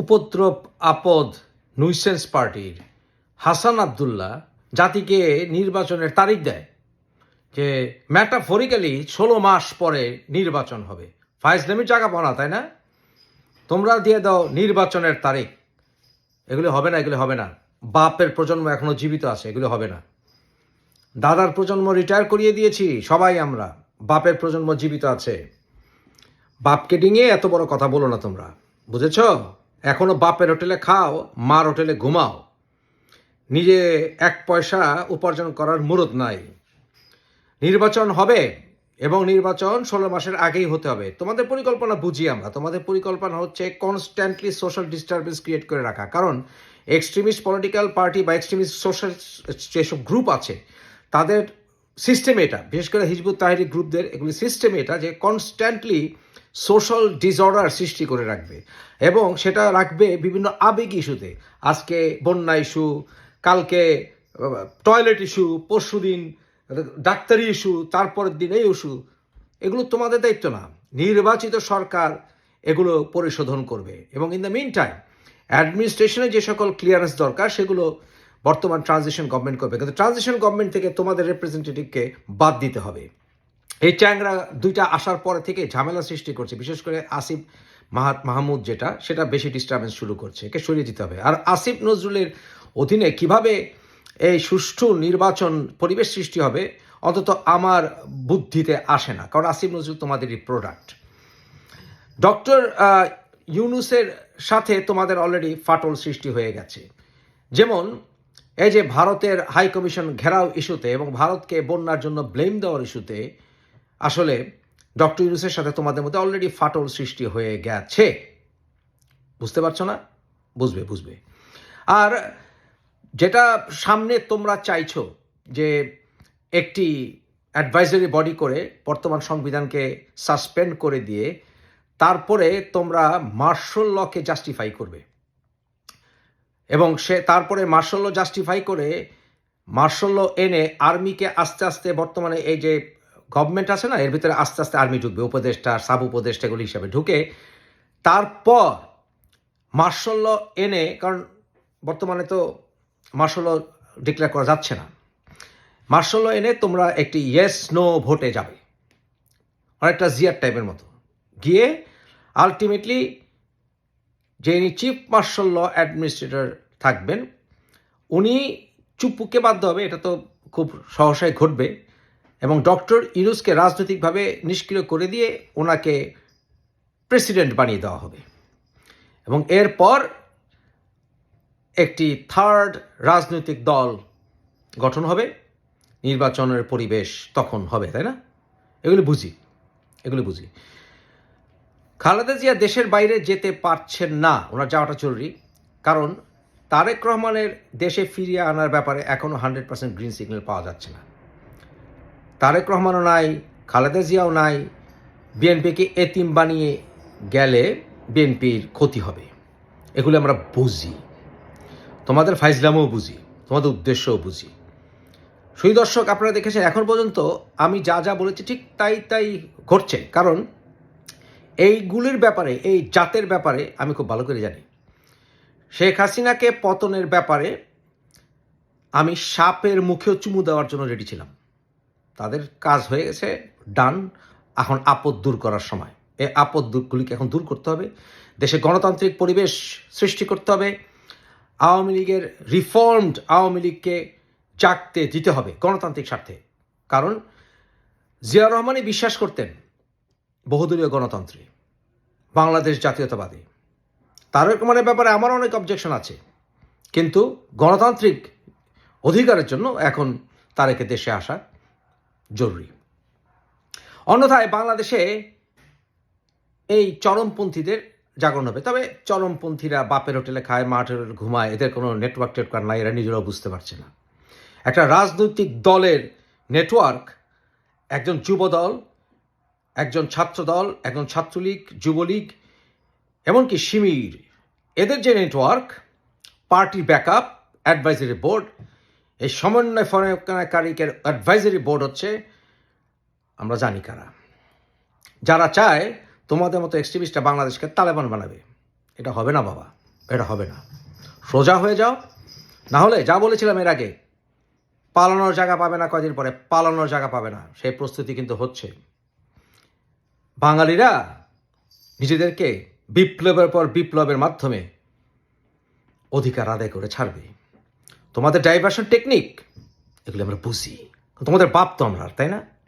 উপদ্রব, আপদ নুইসেন্স পার্টির হাসান আবদুল্লাহ জাতিকে নির্বাচনের তারিখ দেয় যে ম্যাটাফরিক্যালি ষোলো মাস পরে নির্বাচন হবে। ফাইজলামির জায়গা পাও না তাই না? তোমরা দিয়ে দাও নির্বাচনের তারিখ। এগুলো হবে না, এগুলো হবে না। বাপের প্রজন্ম এখনও জীবিত আছে, এগুলো হবে না। দাদার প্রজন্ম রিটায়ার করিয়ে দিয়েছি, সবাই আমরা। বাপের প্রজন্ম জীবিত আছে। বাপকে ডিঙিয়ে এত বড় কথা বলো না তোমরা। বুঝেছ? এখনও বাপের হোটেলে খাও, মার হোটেলে ঘুমাও। নিজে এক পয়সা উপার্জন করার মুরত নাই। নির্বাচন হবে এবং নির্বাচন ষোলো মাসের আগেই হতে হবে। তোমাদের পরিকল্পনা বুঝি আমরা। তোমাদের পরিকল্পনা হচ্ছে কনস্ট্যান্টলি সোশ্যাল ডিস্টারবেন্স ক্রিয়েট করে রাখা। কারণ এক্সট্রিমিস্ট পলিটিক্যাল পার্টি বা এক্সট্রিমিস্ট সোশ্যাল যেসব গ্রুপ আছে, তাদের সিস্টেম এটা। বিশেষ করে হিজবুত তাহিরি গ্রুপদের এগুলি সিস্টেম এটা যে কনস্ট্যান্টলি সোশ্যাল ডিসঅর্ডার সৃষ্টি করে রাখবে এবং সেটা রাখবে বিভিন্ন আবেগ ইস্যুতে। আজকে বন্যা ইস্যু, কালকে টয়লেট ইস্যু, পরশু দিন ডাক্তারি ইস্যু, তারপরের দিন এই ইস্যু। এগুলো তোমাদের দায়িত্ব না। নির্বাচিত সরকার এগুলো পরিশোধন করবে। এবং ইন দ্য মিন টাইম অ্যাডমিনিস্ট্রেশনে যে সকল ক্লিয়ারেন্স দরকার, সেগুলো বর্তমান ট্রানজিশন গভর্নমেন্ট করবে। কিন্তু ট্রানজিশন গভর্নমেন্ট থেকে তোমাদের রিপ্রেজেন্টেটিভকে বাদ দিতে হবে। এই চ্যাংরা দুইটা আসার পরে থেকে ঝামেলা সৃষ্টি করছে। বিশেষ করে আসিফ মাহমুদ যেটা, সেটা বেশি ডিস্টারবেন্স শুরু করছে। একে সরিয়ে দিতে হবে। আর আসিফ নজরুলের অধীনে কীভাবে এই সুষ্ঠু নির্বাচন পরিবেশ সৃষ্টি হবে, অন্তত আমার বুদ্ধিতে আসে না। কারণ আসিফ নজরুল তোমাদেরই প্রোডাক্ট ডক্টর ইউনুসের সাথে তোমাদের অলরেডি ফাটল সৃষ্টি হয়ে গেছে। যেমন, এই যে ভারতের হাই কমিশন ঘেরাও ইস্যুতে এবং ভারতকে বন্যার জন্য ব্লেম দেওয়ার ইস্যুতে আসলে ডক্টর ইউনুসের সাথে তোমাদের মধ্যে অলরেডি ফাটল সৃষ্টি হয়ে গেছে। বুঝতে পারছ না? বুঝবে বুঝবে। আর যেটা সামনে তোমরা চাইছো যে একটি অ্যাডভাইজারি বডি করে বর্তমান সংবিধানকে সাসপেন্ড করে দিয়ে তারপরে তোমরা মার্শাল লকে জাস্টিফাই করবে। এবং সে তারপরে মার্শাল ল জাস্টিফাই করে মার্শাল ল এনে আর্মিকে আস্তে আস্তে বর্তমানে এই যে গভর্নমেন্ট আছে না, এর ভিতরে আস্তে আস্তে আর্মি ঢুকবে, উপদেষ্টা সাব উপদেষ্টা এগুলি হিসাবে ঢুকে তারপর মার্শাল এনে, কারণ বর্তমানে তো মার্শাল ডিক্লেয়ার করা যাচ্ছে না মার্শাল এনে তোমরা একটি ইয়েস নো ভোটে যাবে, অনেকটা জিয়ার টাইপের মতো, গিয়ে আলটিমেটলি যিনি চিফ মার্শাল ল অ্যাডমিনিস্ট্রেটর থাকবেন, উনি চুপুকে বাধ্য হবে, এটা তো খুব সহসায় ঘটবে এবং ডক্টর ইউনুসকে রাজনৈতিকভাবে নিষ্ক্রিয় করে দিয়ে ওনাকে প্রেসিডেন্ট বানিয়ে দেওয়া হবে। এবং এরপর একটি থার্ড রাজনৈতিক দল গঠন হবে। নির্বাচনের পরিবেশ তখন হবে, তাই না? এগুলি বুঝি এগুলি বুঝি। খালেদা জিয়া দেশের বাইরে যেতে পারছেন না, ওনার যাওয়াটা জরুরি। কারণ তারেক রহমানের দেশে ফিরিয়ে আনার ব্যাপারে এখনও হান্ড্রেড পার্সেন্ট গ্রিন সিগন্যাল পাওয়া যাচ্ছে না। তারেক রহমানও নাই, খালেদা জিয়াও নাই, বিএনপিকে এতিম বানিয়ে গেলে বিএনপির ক্ষতি হবে। এগুলো আমরা বুঝি। তোমাদের ফাইজলামও বুঝি, তোমাদের উদ্দেশ্যও বুঝি। সুই দর্শক, আপনারা দেখেছেন এখন পর্যন্ত আমি যা যা বলেছি ঠিক তাই তাই ঘটছে। কারণ এইগুলির ব্যাপারে, এই জাতের ব্যাপারে আমি খুব ভালো করে জানি। শেখ হাসিনাকে পতনের ব্যাপারে আমি সাপের মুখেও চুমু দেওয়ার জন্য রেডি ছিলাম। তাদের কাজ হয়ে গেছে ডান এখন আপদ দূর করার সময়। এই আপদ দূরগুলিকে এখন দূর করতে হবে। দেশে গণতান্ত্রিক পরিবেশ সৃষ্টি করতে হবে। আওয়ামী লীগের রিফর্মড আওয়ামী লীগকে জাগতে দিতে হবে গণতান্ত্রিক স্বার্থে। কারণ জিয়া রহমানই বিশ্বাস করতেন বহুদলীয় গণতন্ত্রে, বাংলাদেশ জাতীয়তাবাদী। তারেক রহমানের ব্যাপারে আমার অনেক অবজেকশন আছে। কিন্তু গণতান্ত্রিক অধিকারের জন্য এখন তারেকে দেশে আসা জরুরি। অন্যথায় বাংলাদেশে এই চরমপন্থীদের জাগরণ হবে। তবে চরমপন্থীরা বাপের হোটেলে খায় মাঠের ঘুমায়, এদের কোনো নেটওয়ার্ক টেটওয়ার্ক নাই, এরা নিজেরাও বুঝতে পারছে না। একটা রাজনৈতিক দলের নেটওয়ার্ক একজন যুব দল একজন ছাত্র দল একজন ছাত্রলীগ, যুবলীগ, এমনকি শিমির এদের যে network party backup advisory board এই সমন্বয় ফরকারীকের অ্যাডভাইজারি বোর্ড হচ্ছে, আমরা জানি কারা। যারা চায় তোমাদের মতো এক্সট্রিমিস্টরা বাংলাদেশকে তালেবান বানাবে। এটা হবে না বাবা, এটা হবে না। সোজা হয়ে যাও। না হলে যা বলেছিলাম এর আগে, পালানোর জায়গা পাবে না কয়দিন পরে, পালানোর জায়গা পাবে না। সেই প্রস্তুতি কিন্তু হচ্ছে। বাঙালিরা নিজেদেরকে বিপ্লবের পর বিপ্লবের মাধ্যমে অধিকার আদায় করে ছাড়বে। তোমাদের ডাইভার্সন টেকনিক এগুলো আমরা বুঝি। তোমাদের বাপ তো আমরা তাই না?